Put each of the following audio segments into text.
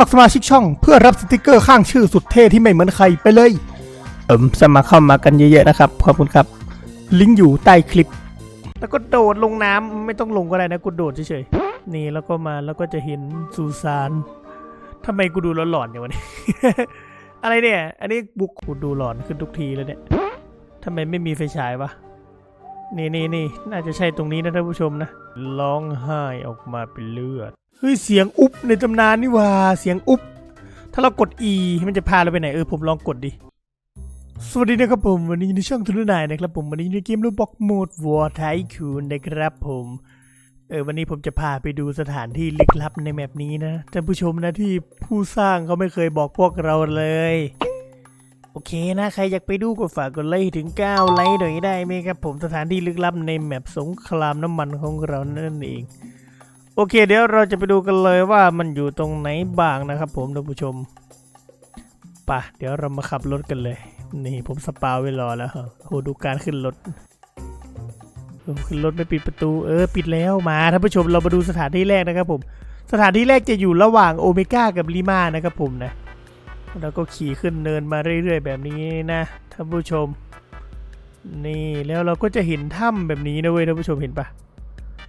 มัครสมาชิกช่องเพื่อรับสติกเกอร์ข้างชื่อสุดเท่ที่ไม่เหมือนใครไปเลย เอิมสมัครเข้ามากันเยอะๆนะครับ ขอบคุณครับ ลิงก์อยู่ใต้คลิป แล้วก็โดดลงน้ำไม่ต้องลงก็ได้นะกูโดดเฉยๆ นี่แล้วก็มาแล้วก็จะเห็นสุสานทำไมกูดูหลอนๆอย่างวันนี้ อะไรเนี่ย อันนี้บุกกูดูหลอนขึ้นทุกทีแล้วเนี่ยทำไมไม่มีไฟฉายวะ นี่นี่นี่น่าจะใช่ตรงนี้นะท่านผู้ชมนะ ร้องไห้ออกมาเป็นเลือด เฮ้ยเสียงอุ๊บในตำนานนี่ว่าเสียงอุ๊บถ้าเรากด E มันจะพาเราไปไหนเออผมลองกดดิ สวัสดีนะครับผม วันนี้ในช่องทุนนายนะครับผมวันนี้ในเกมรูบอกโหมดวอร์ไทคูนนะครับผมเออวันนี้ผมจะพาไปดูสถานที่ลึกลับในแมปนี้นะท่านผู้ชมนะที่ผู้สร้างเขาไม่เคยบอกพวกเราเลย โอเคนะใครอยากไปดูก็ฝากกดไลค์ถึง 9 ไลค์หน่อยได้ไหมครับผมสถานที่ลึกลับในแมปสงครามน้ำมันของเรานั่นเอง โอเค เดี๋ยวเราจะไปดูกันเลยว่ามันอยู่ตรงไหนบ้างนะครับ ผมท่านผู้ชมป่ะเดี๋ยวเรามาขับรถกันเลย นี่ผมสปาไว้รอแล้วฮะโหดูการขึ้นรถขึ้นรถไม่ปิดประตูเออ ปิดแล้วมาท่านผู้ชมเรามาดูสถานที่แรกนะครับผมสถานที่แรกจะอยู่ระหว่างโอเมก้ากับลิมานะครับผมนะแล้วก็ขี่ขึ้นเนินมาเรื่อยๆ แบบนี้นะท่านผู้ชม นี่แล้วเราก็จะเห็นถ้ำแบบนี้นะเว้ยท่านผู้ชมเห็นปะ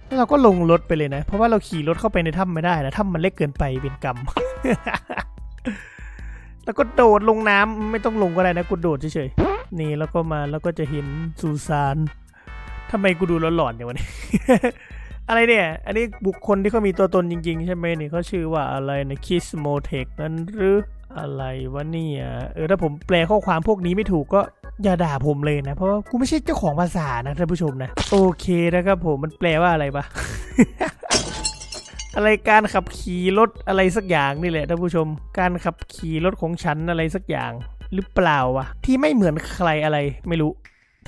แล้วเราก็ลงรถไปเลยนะ เพราะว่าเราขี่รถเข้าไปในถ้ำไม่ได้นะถ้ำมันเล็กเกินไปเป็นกรรม แล้วก็โดดลงน้ำไม่ต้องลงก็ได้นะกูโดดเฉยๆ นี่แล้วก็มาแล้วก็จะเห็นสุสานทำไมกูดูหลอนๆอย่างวันนี้ อะไรเนี่ย อันนี้บุคคลที่เขามีตัวตนจริงๆ ใช่ไหมนี่เขาชื่อว่าอะไรนะคิสโมเทคนั้นหรืออะไรวะเนี่ย เออถ้าผมแปลข้อความพวกนี้ไม่ถูกก็ อย่าด่าผมเลยนะ เพราะว่ากูไม่ใช่เจ้าของภาษานะท่านผู้ชมนะ โอเคนะครับผมมันแปลว่าอะไรปะอะไรการขับขี่รถอะไรสักอย่างนี่แหละท่านผู้ชม การขับขี่รถของฉันอะไรสักอย่างหรือเปล่าวะที่ไม่เหมือนใครอะไรไม่รู้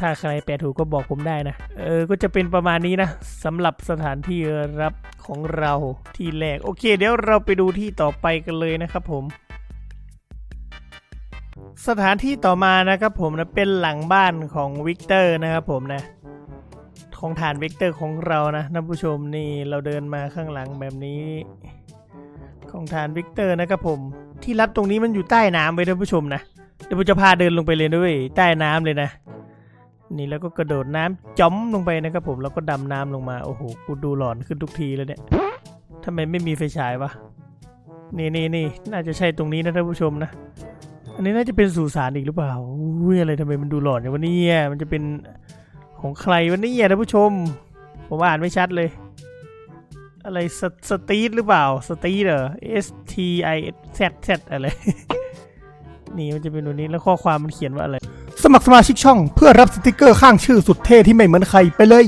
ถ้าใครแปลถูกก็บอกผมได้นะ เออก็จะเป็นประมาณนี้นะสำหรับสถานที่รับของเราที่แรก โอเค เดี๋ยวเราไปดูที่ต่อไปกันเลยนะครับผม สถานที่ต่อมานะครับผมนะเป็นหลังบ้านของวิกเตอร์นะครับผมนะของฐานวิกเตอร์ของเรานะท่านผู้ชมนี่เราเดินมาข้างหลังแบบนี้ ของฐานวิกเตอร์นะครับผมที่รับตรงนี้มันอยู่ใต้น้ำไว้ท่านผู้ชมนะเดี๋ยวผมจะพาเดินลงไปเลยด้วยใต้น้ำเลยนะ นี่แล้วก็กระโดดน้ำจมลงไปนะครับผมแล้วก็ดำน้ำลงมาโอ้โหกูดูหลอนขึ้นทุกทีแล้วเนี่ยทำไมไม่มีไฟฉายวะนี่นี่นี่น่าจะใช่ตรงนี้นะท่านผู้ชมนะ อันนี้น่าจะเป็นสุสานอีกหรือเปล่าอุ้ยอะไรทำไมมันดูหลอนอย่างวะเนี่ยมันจะเป็นของใครวะเนี่ยท่านผู้ชม ผมอ่านไม่ชัดเลย อะไรสสตีทหรือเปล่า สตีทเหรอ S T I Z Z อะไรนี่มันจะเป็นตัวนี้แล้วข้อความมันเขียนว่าอะไร สมัครสมาชิกช่อง เพื่อรับสติกเกอร์ข้างชื่อสุดเท่ที่ไม่เหมือนใครไปเลย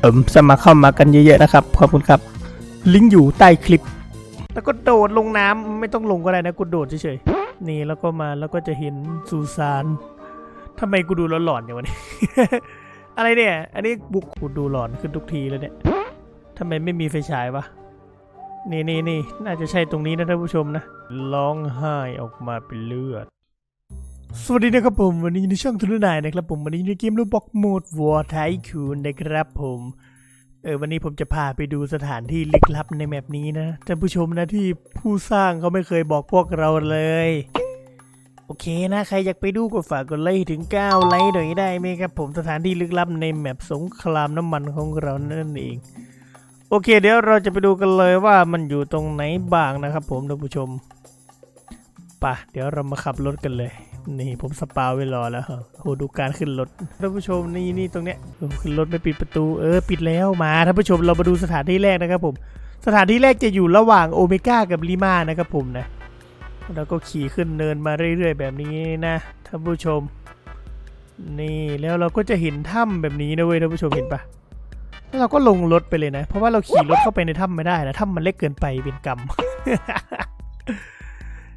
เอิมสมัครเข้ามากันเยอะๆนะครับขอบคุณครับ ลิงก์อยู่ใต้คลิป แล้วก็โดดลงน้ำไม่ต้องลงก็ได้นะกูโดดเฉยๆ นี่แล้วก็มาแล้วก็จะเห็นสุสานทำไมกูดูหลอนๆอย่างวันนี้ อะไรเนี่ย อันนี้บุกกูดูหลอนขึ้นทุกทีแล้วเนี่ยทำไมไม่มีไฟฉายวะนี่นี่นี่น่าจะใช่ตรงนี้นะท่านผู้ชมนะร้องไห้ออกมาเป็นเลือด สวัสดีนะครับผม วันนี้ในช่องทุนนายนะครับผมวันนี้ในเกมรูบอกโหมดวอร์ไทคูนนะครับผม เออวันนี้ผมจะพาไปดูสถานที่ลึกลับในแมปนี้นะท่านผู้ชมนะที่ผู้สร้างเขาไม่เคยบอกพวกเราเลย โอเคนะ ใครอยากไปดูก็ฝากกดไลค์ถึง 9 ไลค์หน่อยได้ไหมครับ ผมสถานที่ลึกลับในแมปสงครามน้ำมันของเรานั่นเอง โอเค เดี๋ยวเราจะไปดูกันเลยว่ามันอยู่ตรงไหนบ้างนะครับ ผมท่านผู้ชมป่ะเดี๋ยวเรามาขับรถกันเลย นี่ผมสปาไว้รอแล้วฮะโหดูการขึ้นรถท่านผู้ชมนี่นี่ตรงเนี้ยขึ้นรถไม่ปิดประตูเออปิดแล้วมาท่านผู้ชมเรามาดูสถานที่แรกนะครับผมสถานที่แรกจะอยู่ระหว่างโอเมก้ากับลิมานะครับผมนะแล้วก็ขี่ขึ้นเนินมาเรื่อยๆ แบบนี้นะท่านผู้ชม นี่แล้วเราก็จะเห็นถ้ำแบบนี้นะเว้ยท่านผู้ชมเห็นปะแล้วเราก็ลงรถไปเลยนะ เพราะว่าเราขี่รถเข้าไปในถ้ำไม่ได้นะถ้ำมันเล็กเกินไปเป็นกรรม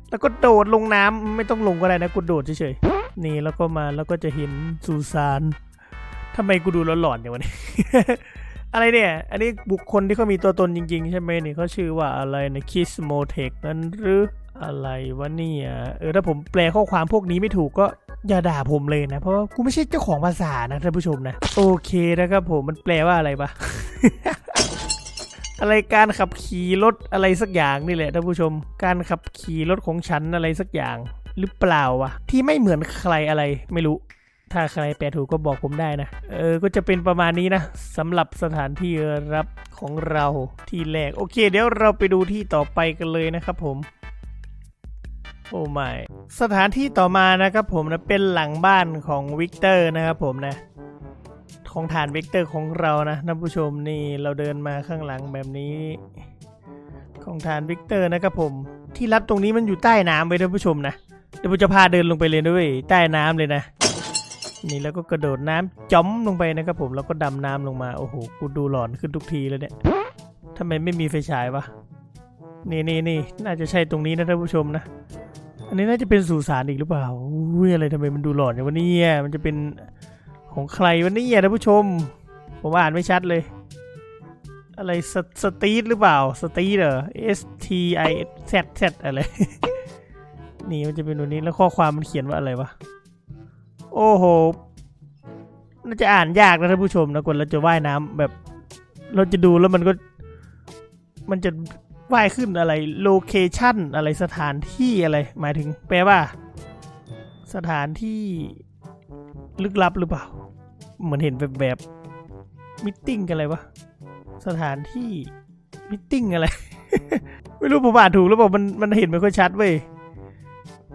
แล้วก็โดดลงน้ำไม่ต้องลงก็ได้นะกูโดดเฉยๆนี่แล้วก็มาแล้วก็จะเห็นสุสานทำไมกูดูหลอนๆอย่างวันนี้ อะไรเนี่ย อันนี้บุคคลที่เขามีตัวตนจริงๆ ใช่ไหมนี่เขาชื่อว่าอะไรนะคิสโมเทคนั้นหรืออะไรวะเนี่ยเออถ้าผมแปลข้อความพวกนี้ไม่ถูกก็อย่าด่าผมเลยนะ เพราะว่ากูไม่ใช่เจ้าของภาษานะท่านผู้ชมนะ โอเคนะครับผมมันแปลว่าอะไรปะ อะไรการขับขี่รถอะไรสักอย่างนี่แหละท่านผู้ชม การขับขี่รถของฉันอะไรสักอย่างหรือเปล่าวะที่ไม่เหมือนใครอะไรไม่รู้ ถ้าใครแปลถูกก็บอกผมได้นะ เออ ก็จะเป็นประมาณนี้นะสำหรับสถานที่รับของเราที่แรก โอเค เดี๋ยวเราไปดูที่ต่อไปกันเลยนะครับผมโอ้ไม่สถานที่ต่อมานะครับผมนะเป็นหลังบ้านของวิกเตอร์นะครับผมนะ ของฐานเวกเตอร์ของเรานะท่านผู้ชมนี่เราเดินมาข้างหลังแบบนี้ ของฐานเวกเตอร์นะครับผมที่รับตรงนี้มันอยู่ใต้น้ำไว้ท่านผู้ชมนะเดี๋ยวผมจะพาเดินลงไปเลยด้วยใต้น้ำเลยนะนี่แล้วก็กระโดดน้ำจ้อมลงไปนะครับผมแล้วก็ดำน้ำลงมาโอ้โหกูดูหลอนขึ้นทุกทีแล้วเนี่ยทำไมไม่มีไฟฉายวะนี่นี่นี่น่าจะใช่ตรงนี้นะท่านผู้ชมนะ อันนี้น่าจะเป็นสุสานอีกหรือเปล่าอุ้ยอะไรทำไมมันดูหลอนอย่างวะเนี่ยมันจะเป็น ของใครวะเนี่ยท่านผู้ชม ผมอ่านไม่ชัดเลย อะไรสสตรีทหรือเปล่า สตีทเหรอ S T I Z Z อะไร นี่มันจะเป็นตัวนี้แล้วข้อความมันเขียนว่าอะไรวะ โอ้โหน่าจะอ่านยากนะท่านผู้ชมนะกว่าเราจะว่ายน้ำแบบ เราจะดูแล้วมันก็ มันจะว่ายขึ้นอะไรโลเคชั่นอะไรสถานที่อะไร หมายถึงแปลว่า สถานที่ ลึกลับหรือเปล่า เหมือนเห็นแบบแบบมิทติ้งกันอะไรวะ สถานที่มิทติ้งอะไร ไม่รู้ผมอ่านถูกหรือเปล่ามันมันเห็นไม่ค่อยชัดเว้ย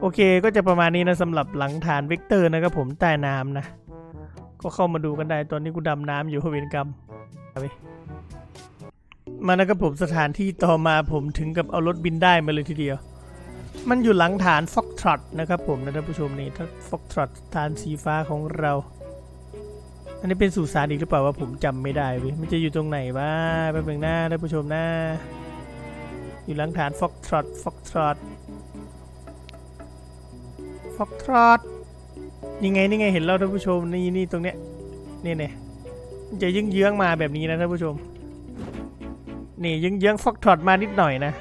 โอเคก็จะประมาณนี้นะสำหรับหลังฐานเวกเตอร์นะครับผมใต้น้ำนะ ก็เข้ามาดูกันได้ตอนนี้กูดำน้ำอยู่เวรกรรมไปมานะครับผมสถานที่ต่อมาผมถึงกับเอารถบินได้มาเลยทีเดียว มันอยู่หลังฐานฟ็อกทรอตนะครับผมนะท่านผู้ชมนี่ถ้าฟ็อกทรอตฐานสีฟ้าของเรา อันนี้เป็นสุสานอีกหรือเปล่าว่าผมจำไม่ได้เว้ยมันจะอยู่ตรงไหนวะแป๊บนึงนะท่านผู้ชมนะอยู่หลังฐานฟ็อกทรอตฟ็อกทรอตฟอกทรอดนี่ไงนี่ไงเห็นแล้วท่านผู้ชมนี่นี่ตรงเนี้ยนี่เนี่ยมันจะยึ้งเยื้องมาแบบนี้นะท่านผู้ชม นี่ยึ้งเยื้องฟอกทรอดมานิดหน่อยนะ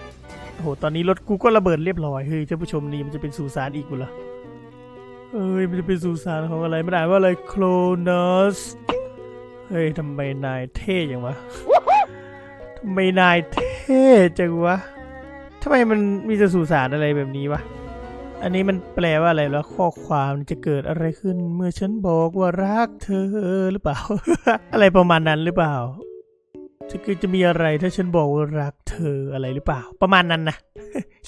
โห ตอนนี้รถกูก็ระเบิดเรียบร้อย เฮ้ยท่านผู้ชมนี่มันจะเป็นสุสานอีกกูเหรอเอ้ย มันจะเป็นสุสานของอะไรไม่ได้ว่าอะไรโคลนัสเฮ้ยทำไมนายเท่จังวะทำไมนายเท่จังวะทำไมมันมีแต่สุสานอะไรแบบนี้วะ อันนี้มันแปลว่าอะไรแล้วข้อความจะเกิดอะไรขึ้น เมื่อฉันบอกว่ารักเธอหรือเปล่า อะไรประมาณนั้นหรือเปล่า จะคือจะมีอะไรถ้าฉันบอกว่ารักเธออะไรหรือเปล่า ประมาณนั้นนะ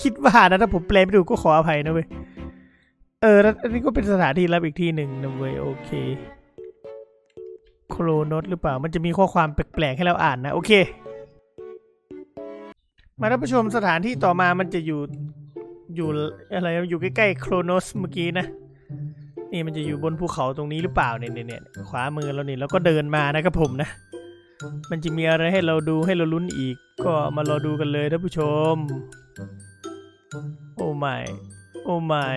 คิดว่านะถ้าผมแปลไม่ถูกก็ขออภัยนะเว้ยเออแล้วอันนี้ก็เป็นสถานที่รับอีกที่หนึ่งนะเว้ยโอเคโครโนตหรือเปล่า มันจะมีข้อความแปลกๆให้เราอ่านนะ โอเค มาท่านผู้ชมสถานที่ต่อมามันจะอยู่อยู่อะไรอยู่ใกล้ๆโครโนสเมื่อกี้นะนี่มันจะอยู่บนภูเขาตรงนี้หรือเปล่าเนี่ยเนี่ยเนี่ยขวามือเราเนี่แล้วก็เดินมานะครับผมนะ มันจะมีอะไรให้เราดูให้เราลุ้นอีก ก็มารอดูกันเลยท่านผู้ชม โอ้ไม่โอ้ไม่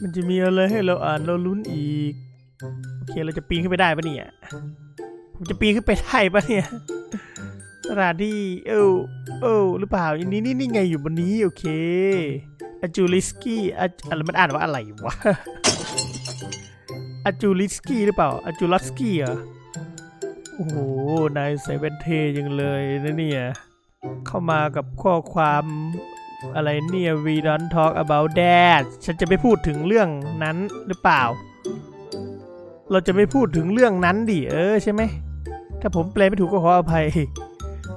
มันจะมีอะไรให้เราอ่านเราลุ้นอีก โอเคเราจะปีนขึ้นไปได้ปะเนี่ยผมจะปีนขึ้นไปได้ปะเนี่ยสถานที่เอ้เออหรือเปล่าอันนี้นี่นี่ไงอยู่บนนี้โอเคอาจูลิสกี้อะอะไรมันอ่านว่าอะไรวะอาจูลิสกี้หรือเปล่าอาจูลัสกี้เหรอ อ้โหนายใส่แว่นเทยังเลยนะเนี่ย เข้ามากับข้อความอะไรเนี่ย we don't talk about that ฉันจะไม่พูดถึงเรื่องนั้นหรือเปล่า เราจะไม่พูดถึงเรื่องนั้นดิ เออใช่ไหม ถ้าผมแปลไม่ถูกก็ขออภัย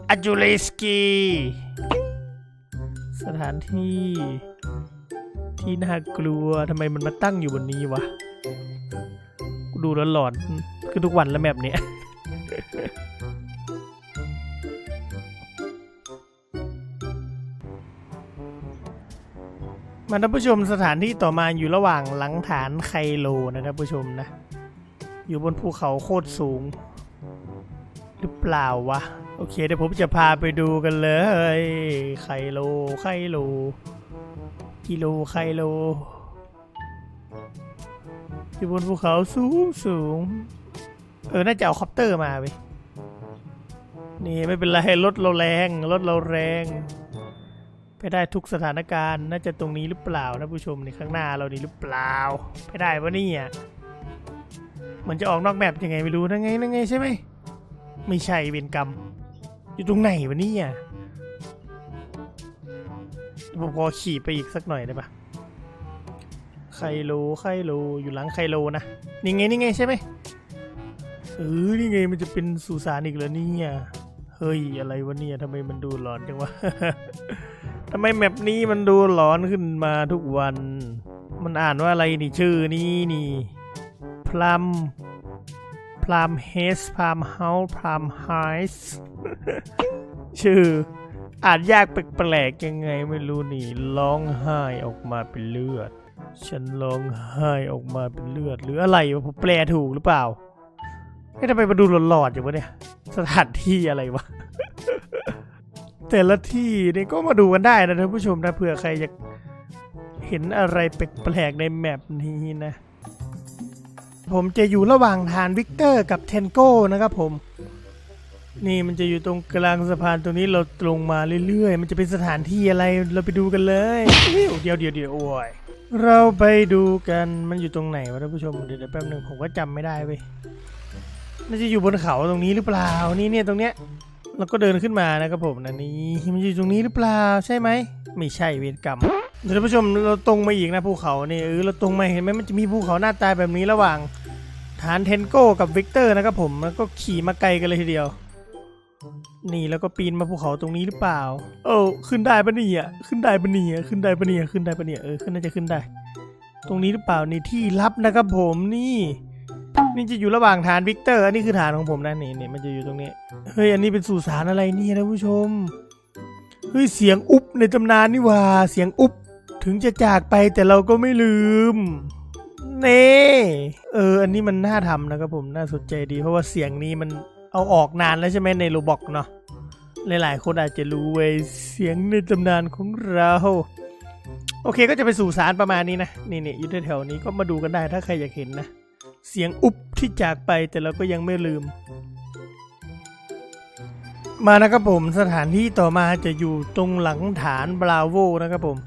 อาจูเลสกีสถานที่ ที่น่ากลัวทำไมมันมาตั้งอยู่บนนี้วะ กูดูแล้วหลอนคือทุกวันแล้วแบบเนี้ย มาท่านผู้ชมสถานที่ต่อมาอยู่ระหว่างหลังฐานไคโลนะท่านผู้ชมนะ อยู่บนภูเขาโคตรสูง หรือเปล่าวะ โอเคเดี๋ยวผมจะพาไปดูกันเลย ไคโลไคโล กิโลไคโลอยู่บนภูเขาสูงสูง เออ น่าจะเอาคอปเตอร์มาไปนี่ไม่เป็นไรรถเราแรงรถเราแรง ไปได้ทุกสถานการณ์น่าจะตรงนี้หรือเปล่านะผู้ชมในข้างหน้าเรานี่หรือเปล่า ไปได้ปะเนี่ยเหมือนจะออกนอกแมปยังไงไม่รู้นั่นไงนั่นไงใช่ไหมไม่ใช่เวรกรรม อยู่ตรงไหนวะเนี่ยผมพอขี่ไปอีกสักหน่อยได้ปะไคโลไคโลอยู่หลังไคโลนะนี่ไงนี่ไงใช่ไหม เออนี่ไงมันจะเป็นสุสานอีกแล้วเนี่ยเฮ้ยอะไรวะเนี่ยทำไมมันดูหลอนจังวะทำไมแมปนี้มันดูหลอนขึ้นมาทุกวัน มันอ่านว่าอะไรนี่ชื่อนี้นี่พลัมพลัมเฮสพลัมเฮาพลัมไฮส์ชื่อ อ่านยากแปลกๆยังไงไม่รู้นี่ร้องไห้ออกมาเป็นเลือด ฉันร้องไห้ออกมาเป็นเลือด หรืออะไรวะผมแปลถูกหรือเปล่า เฮ้ยทำไมมาดูหลอนๆอย่างวะเนี่ยสถานที่อะไรวะ แต่ละที่นี่ก็มาดูกันได้นะท่านผู้ชมนะเผื่อใครอยากเห็นอะไรแปลกๆในแมปนี้นะ ผมจะอยู่ระหว่างทานวิกเตอร์กับเทนโก้นะครับผม นี่มันจะอยู่ตรงกลางสะพานตรงนี้เราตรงมาเรื่อยๆ มันจะเป็นสถานที่อะไรเราไปดูกันเลยเดี๋ยวเดี๋ยวเดี๋ยวโอ้ยเราไปดูกันมันอยู่ตรงไหนวะท่านผู้ชมเดี๋ยวแป๊บหนึ่งผมก็จำไม่ได้เว้ย น่าจะอยู่บนเขาตรงนี้หรือเปล่านี่เนี่ยตรงเนี้ยเราก็เดินขึ้นมานะครับผมนะนี่มันอยู่ตรงนี้หรือเปล่าใช่ไหมไม่ใช่เวรกรรมเดี๋ยวท่านผู้ชมเราตรงมาอีกนะภูเขานี่เออเราตรงมาเห็นไหมมันจะมีภูเขาหน้าตาแบบนี้ระหว่างฐานเทนโก้กับวิกเตอร์นะครับผมแล้วก็ขี่มาไกลกันเลยทีเดียว นี่แล้วก็ปีนมาภูเขาตรงนี้หรือเปล่า เออขึ้นได้ปะเนี่ยขึ้นได้ปะเนี่ยขึ้นได้ปะเนี่ยขึ้นได้ปะเนี่ยเออขึ้นน่าจะขึ้นได้ ตรงนี้หรือเปล่านี่ที่ลับนะครับผมนี่ นี่จะอยู่ระหว่างฐานวิกเตอร์ อันนี้คือฐานของผมนะนี่นี่มันจะอยู่ตรงนี้ เฮ้ย อันนี้เป็นสุสานอะไรเนี่ยนะผู้ชม เฮ้ย เสียงอุ๊บในตำนานนี่ว่า เสียงอุ๊บ ถึงจะจากไปแต่เราก็ไม่ลืม เน่เออ อันนี้มันน่าทำนะครับผม น่าสนใจดี เพราะว่าเสียงนี้มันเอาออกนานแล้วใช่ไหมในโรบอกเนาะ หลายๆ คนอาจจะรู้เว้ย เสียงในตำนานของเราโอเคก็จะไปสู่สารประมาณนี้นะ นี่นี่อยู่แถวๆนี้ก็มาดูกันได้ถ้าใครอยากเห็นนะ เสียงอุบที่จากไปแต่เราก็ยังไม่ลืม มานะครับผมสถานที่ต่อมาจะอยู่ตรงหลังฐานบราโวนะครับผม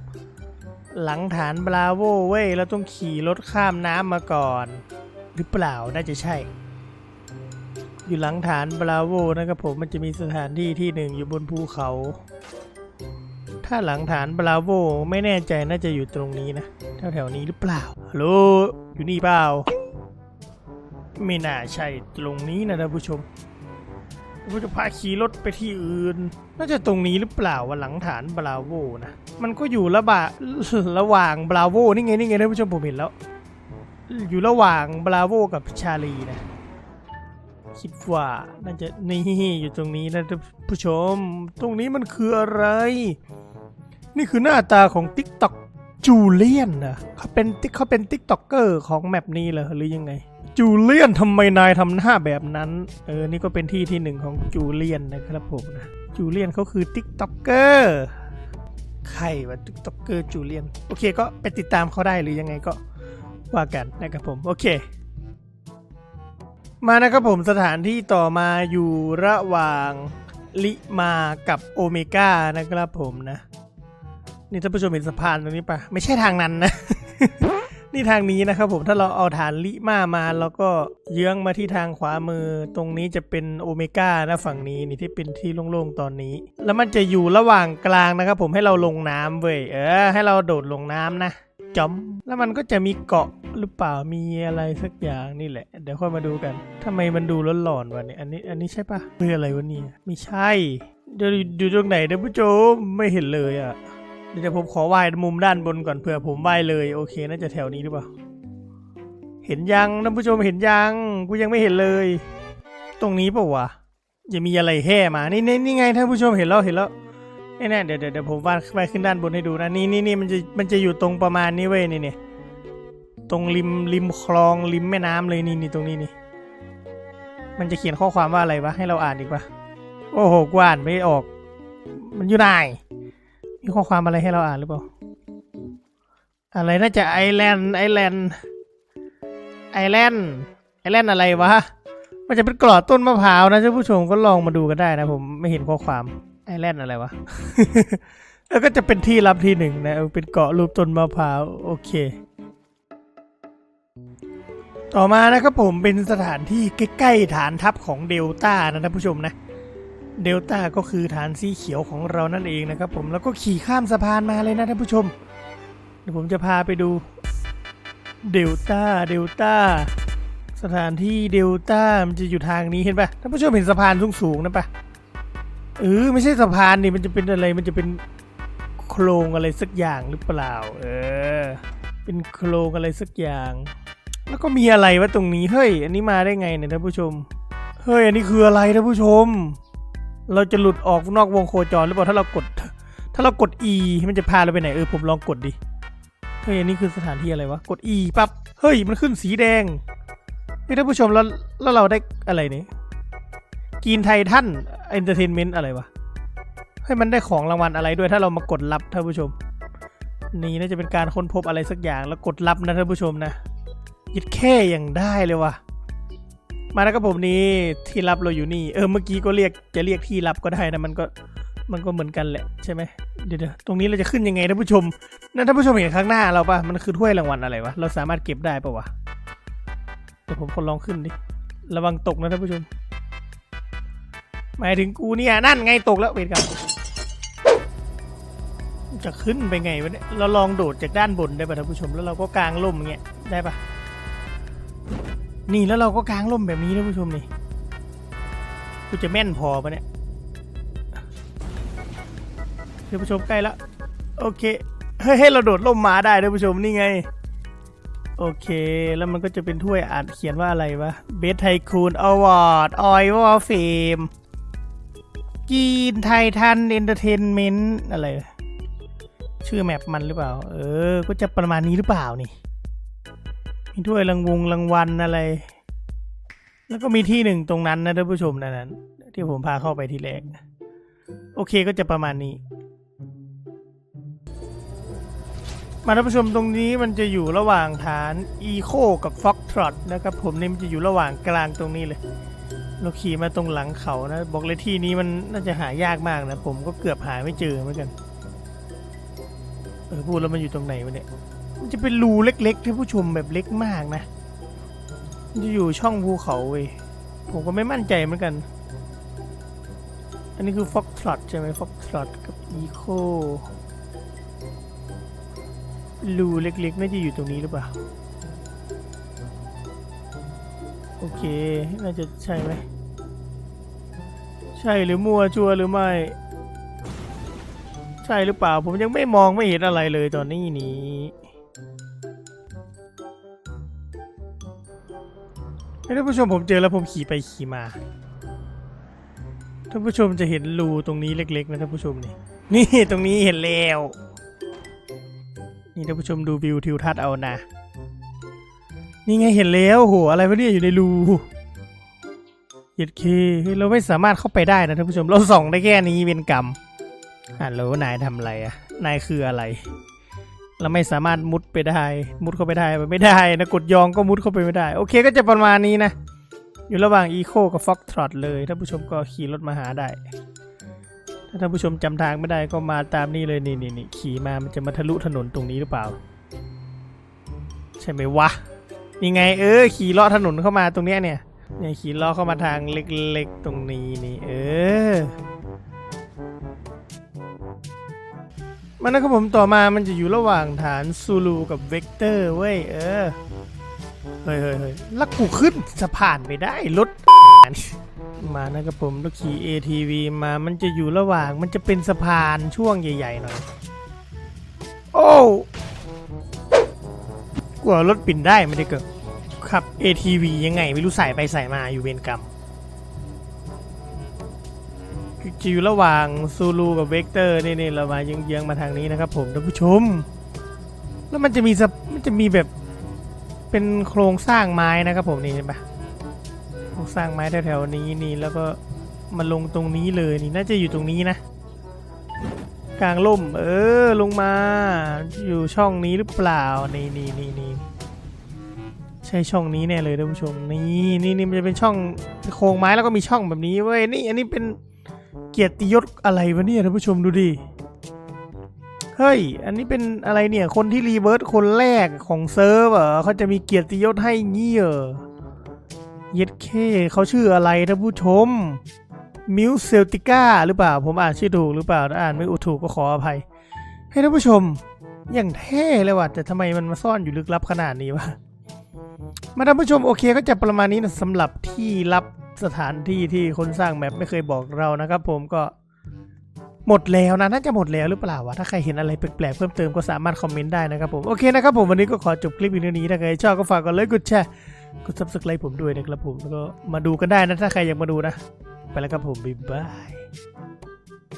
หลังฐานบราโวเว้ยเราต้องขี่รถข้ามน้ำมาก่อน หรือเปล่าน่าจะใช่ อยู่หลังฐานบราโวนะครับผมมันจะมีสถานที่ที่หนึ่งอยู่บนภูเขา ถ้าหลังฐานบราโวไม่แน่ใจน่าจะอยู่ตรงนี้นะแถวๆนี้หรือเปล่าฮัลโหลอยู่นี่เปล่า ไม่น่าใช่ตรงนี้นะท่านผู้ชมผมจะพาขี่รถไปที่อื่น น่าจะตรงนี้หรือเปล่าว่าหลังฐานบราโวนะ มันก็อยู่ระบะระหว่างบราโวนี่ไงนี่ไงท่านผู้ชมผมเห็นแล้ว อยู่ระหว่างบราโวกับชาลีนะ คิดว่าน่าจะนี่อยู่ตรงนี้นะท่านผู้ชม ตรงนี้มันคืออะไร นี่คือหน้าตาของ t ิ k t o k จูเลียนนะเขาเป็นเขาเป็นติ๊กต็อกเกอร์ของแมปนี้เหรอหรือยังไง จูเลียนทำไมนายทำหน้าแบบนั้น เออ นี่ก็เป็นที่ที่หนึ่งของจูเลียนนะครับผมนะ จูเลียนเขาคือติ๊กต็อกเกอร์ใครวะติ๊กต็อกเกอร์จูเลียน โอเคก็ไปติดตามเขาได้หรือยังไงก็ว่ากันนะครับผม โอเค มานะครับผมสถานที่ต่อมาอยู่ระหว่างลิมากับโอเมก้านะครับผมนะ นี่ท่านผู้ชมเห็นสะพานตรงนี้ปะไม่ใช่ทางนั้นนะ นี่ทางนี้นะครับผมถ้าเราเอาฐานลิมามาแล้วก็เยื้องมาที่ทางขวามือ ตรงนี้จะเป็นโอเมก้านะฝั่งนี้นี่ที่เป็นที่โล่งๆตอนนี้ แล้วมันจะอยู่ระหว่างกลางนะครับผมให้เราลงน้ำเว้ยเออ ให้เราโดดลงน้ำนะจอมแล้วมันก็จะมีเกาะหรือเปล่ามีอะไรสักอย่างนี่แหละ เดี๋ยวค่อยมาดูกันทำไมมันดูหลอนๆวะเนี่ยอันนี้อันนี้ใช่ปะเฮ้ยอะไรวะเนี่ยไม่ใช่เดี๋ยวอยู่ตรงไหนเดี๋ยวผู้ชมไม่เห็นเลยอะ เดี๋ยวผมขอว่ายมุมด้านบนก่อนเผื่อผมว่ายเลยโอเคน่าจะแถวนี้หรือเปล่า เห็นยังท่านผู้ชมเห็นยังกูยังไม่เห็นเลย ตรงนี้เปล่าวะจะมีอะไรแห่มานี่นี่นี่ไงท่านผู้ชมเห็นแล้วเห็นแล้วแน่ๆเดี๋ยวเดี๋ยวเดี๋ยวผมว่ายว่ายขึ้นด้านบนให้ดูนะนี่นี่นี่มันจะมันจะอยู่ตรงประมาณนี้เว้ยนี่เนี่ยตรงริมริมคลองริมแม่น้ำเลยนี่นี่ตรงนี้นี่ มันจะเขียนข้อความว่าอะไรวะให้เราอ่านอีกปะโอ้โหกูอ่านไม่ออก มันอยู่ไหน มีข้อความอะไรให้เราอ่านหรือเปล่า อะไรน่าจะไอแลนด์ไอแลนด์ไอแลนด์ไอแลนด์อะไรวะ มันจะเป็นกรอดต้นมะพร้าวนะท่านผู้ชมก็ลองมาดูกันได้นะผมไม่เห็นข้อความไอแลนด์อะไรวะ แล้วก็จะเป็นที่ลับที่หนึ่งนะเออเป็นเกาะรูปต้นมะพร้าวโอเค ต่อมานะครับผมเป็นสถานที่ใกล้ๆฐานทัพของเดลต้านะท่านผู้ชมนะ เดลต้าก็คือฐานสีเขียวของเรานั่นเองนะครับผมแล้วก็ขี่ข้ามสะพานมาเลยนะท่านผู้ชม เดี๋ยวผมจะพาไปดูเดลต้าเดลต้าสถานที่เดลต้ามันจะอยู่ทางนี้เห็นปะท่านผู้ชมเห็นสะพานสูงๆนะปะเออไม่ใช่สะพานนี่มันจะเป็นอะไรมันจะเป็นโครงอะไรสักอย่างหรือเปล่า เออ เป็นโครงอะไรสักอย่าง แล้วก็มีอะไรวะตรงนี้เฮ้ยอันนี้มาได้ไงเนี่ยท่านผู้ชมเฮ้ยอันนี้คืออะไรท่านผู้ชม เราจะหลุดออกนอกวงโคจรหรือเปล่าถ้าเรากด ถ้าเรากด E มันจะพาเราไปไหนเออผมลองกดดิเฮ้ยอันนี้คือสถานที่อะไรวะกด E ปั๊บเฮ้ยมันขึ้นสีแดงเฮ้ยท่านผู้ชมแล้วแล้วเราได้อะไรเนี่ยกีนไททันเอนเตอร์เทนเมนต์อะไรวะเฮ้มันได้ของรางวัลอะไรด้วยถ้าเรามากดรับท่านผู้ชม นี่น่าจะเป็นการค้นพบอะไรสักอย่างแล้วกดรับนะท่านผู้ชมนะยิดแค่อย่างได้เลยว่ะ มาแล้วครับผมนี่ที่รับเราอยู่นี่ เออเมื่อกี้ก็เรียกจะเรียกที่รับก็ได้นะมันก็มันก็เหมือนกันแหละใช่ไหมเดี๋ยวตรงนี้เราจะขึ้นยังไงท่านผู้ชม นั่นท่านผู้ชมเห็นข้างหน้าเราปะมันคือถ้วยรางวัลอะไรวะเราสามารถเก็บได้ปะวะเดี๋ยวผมคนลองขึ้นดิระวังตกนะท่านผู้ชม หมายถึงกูเนี่ยนั่นไงตกแล้วเวรกรรมจะขึ้นไปไงวะเนี่ยเราลองโดดจากด้านบนได้ปะท่านผู้ชมแล้วเราก็กางร่มอย่างเงี้ยได้ปะ นี่แล้วเราก็กางร่มแบบนี้นะผู้ชมนี่กูจะแม่นพอปะเนี่ยเดี๋ยวผู้ชมใกล้แล้วโอเคเฮ้ยให้เราโดดร่มมาได้นะผู้ชมนี่ไง โอเค แล้วมันก็จะเป็นถ้วยอ่านเขียนว่าอะไรวะเบสไทคูนอวอร์ดออยวอลเฟมกีนไททันเอนเตอร์เทนเมนต์อะไร ชื่อแมปมันหรือเปล่า เออ ก็จะประมาณนี้หรือเปล่านี่ มีถ้วยรางวงรางวัลอะไร แล้วก็มีที่หนึ่งตรงนั้นนะท่านผู้ชมนั้น ที่ผมพาเข้าไปทีแรก โอเคก็จะประมาณนี้ มาท่านผู้ชมตรงนี้มันจะอยู่ระหว่างฐาน Eco กับ Fox Trot นะครับผมนี่มันจะอยู่ระหว่างกลางตรงนี้เลยเราขี่มาตรงหลังเขานะ บอกเลยที่นี้มันน่าจะหายากมากนะ ผมก็เกือบหาไม่เจอเหมือนกัน เออพูดแล้วมันอยู่ตรงไหนวะเนี่ย มันจะเป็นรูเล็กๆที่ผู้ชมแบบเล็กมากนะมันจะอยู่ช่องภูเขาเว้ยผมก็ไม่มั่นใจเหมือนกัน อันนี้คือ Fox Trot ใช่ไหม Fox Trot กับ Eco รูเล็กๆ น่าจะอยู่ตรงนี้หรือเปล่า โอเค น่าจะใช่ไหม ใช่หรือมัวชัวหรือไม่ ใช่หรือเปล่า ผมยังไม่มองไม่เห็นอะไรเลยตอนนี้นี้ ท่านผู้ชมผมเจอแล้วผมขี่ไปขี่มา ท่านผู้ชมจะเห็นรูตรงนี้เล็ก ๆ นะท่านผู้ชมนี่ นี่ตรงนี้เห็นแล้ว นี่ท่านผู้ชมดูวิวทิวทัศน์เอานะ นี่ไงเห็นแล้วโหอะไรวะเนี่ยอยู่ในรูเย็ดเคเฮ้ยเราไม่สามารถเข้าไปได้นะท่านผู้ชมเราส่องได้แค่นี้เป็นกรรมฮัลโหลนายทำอะไรอะนายคืออะไร เราไม่สามารถมุดไปได้ มุดเข้าไปได้ไม่ได้นะกดยองก็มุดเข้าไปไม่ได้ โอเคก็จะประมาณนี้นะ อยู่ระหว่าง Eco กับ Fox Trot เลยท่านผู้ชมก็ขี่รถมาหาได้ ถ้าท่านผู้ชมจำทางไม่ได้ก็มาตามนี่เลยนี่นี่นี่ขี่มามันจะมาทะลุถนนตรงนี้หรือเปล่า ใช่ไหมวะนี่ไง เออ ขี่เลาะถนนเข้ามาตรงเนี้ยเนี่ยเนี่ยขี่เลาะเข้ามาทางเล็กๆตรงนี้นี่เออ มันนะครับผมต่อมามันจะอยู่ระหว่างฐานซูลูกับเวกเตอร์เว้ยเออ เฮ้ยเฮ้ยเฮ้ยแล้วกูขึ้นสะพานไม่ได้รถมานะครับผมรถขี่ ATV มามันจะอยู่ระหว่างมันจะเป็นสะพานช่วงใหญ่ๆหน่อย โอ้กลัวรถปิ่นได้ไม่ได้เกิดขับ ATV ยังไงไม่รู้ใส่ไปใส่มาอยู่เวรกรรม จะอยู่ระหว่างซูลูกับเวกเตอร์นี่นี่เรามาเยื้องๆมาทางนี้นะครับผมท่านผู้ชม แล้วมันจะมีมันจะมีแบบเป็นโครงสร้างไม้นะครับผมนี่เห็นปะโครงสร้างไม้แถวๆนี้นี่แล้วก็มาลงตรงนี้เลยนี่น่าจะอยู่ตรงนี้นะ กลางร่ม เออลงมา อยู่ช่องนี้หรือเปล่านี่นี่นี่นี่ใช่ช่องนี้แน่เลยท่านผู้ชมนี่นี่นี่มันจะเป็นช่องโครงไม้แล้วก็มีช่องแบบนี้เว้ยนี่อันนี้เป็น กียรติยศอะไรวะเนี่ยท่านผู้ชมดูดิ เฮ้ย อันนี้เป็นอะไรเนี่ย คนที่รีเวิร์สคนแรกของเซิร์ฟเหรอเขาจะมีเกียรติยศให้งี้เหรอเย็ดเคเขาชื่ออะไรท่านผู้ชม มิวเซลติก้าหรือเปล่า ผมอ่านชื่อถูกหรือเปล่าถ้าอ่านไม่ถูกก็ขออภัย ให้ท่านผู้ชม อย่างเท่เลยว่ะแต่ทำไมมันมาซ่อนอยู่ลึกลับขนาดนี้วะ มาท่านผู้ชมโอเคก็จะประมาณนี้นะสำหรับที่รับสถานที่ที่คนสร้างแมปไม่เคยบอกเรานะครับ ผมก็หมดแล้วนะน่าจะหมดแล้วหรือเปล่าวะถ้าใครเห็นอะไรแปลกๆเพิ่มเติมก็สามารถคอมเมนต์ได้นะครับผมโอเคนะครับผมวันนี้ก็ขอจบคลิปวิดีโอนี้ถ้าใครชอบก็ฝากกดไลค์กดแชร์กด subscribe ผมด้วยนะครับผมแล้วก็มาดูกันได้นะถ้าใครอยากมาดูนะ ไปแล้วครับผมบ๊ายบาย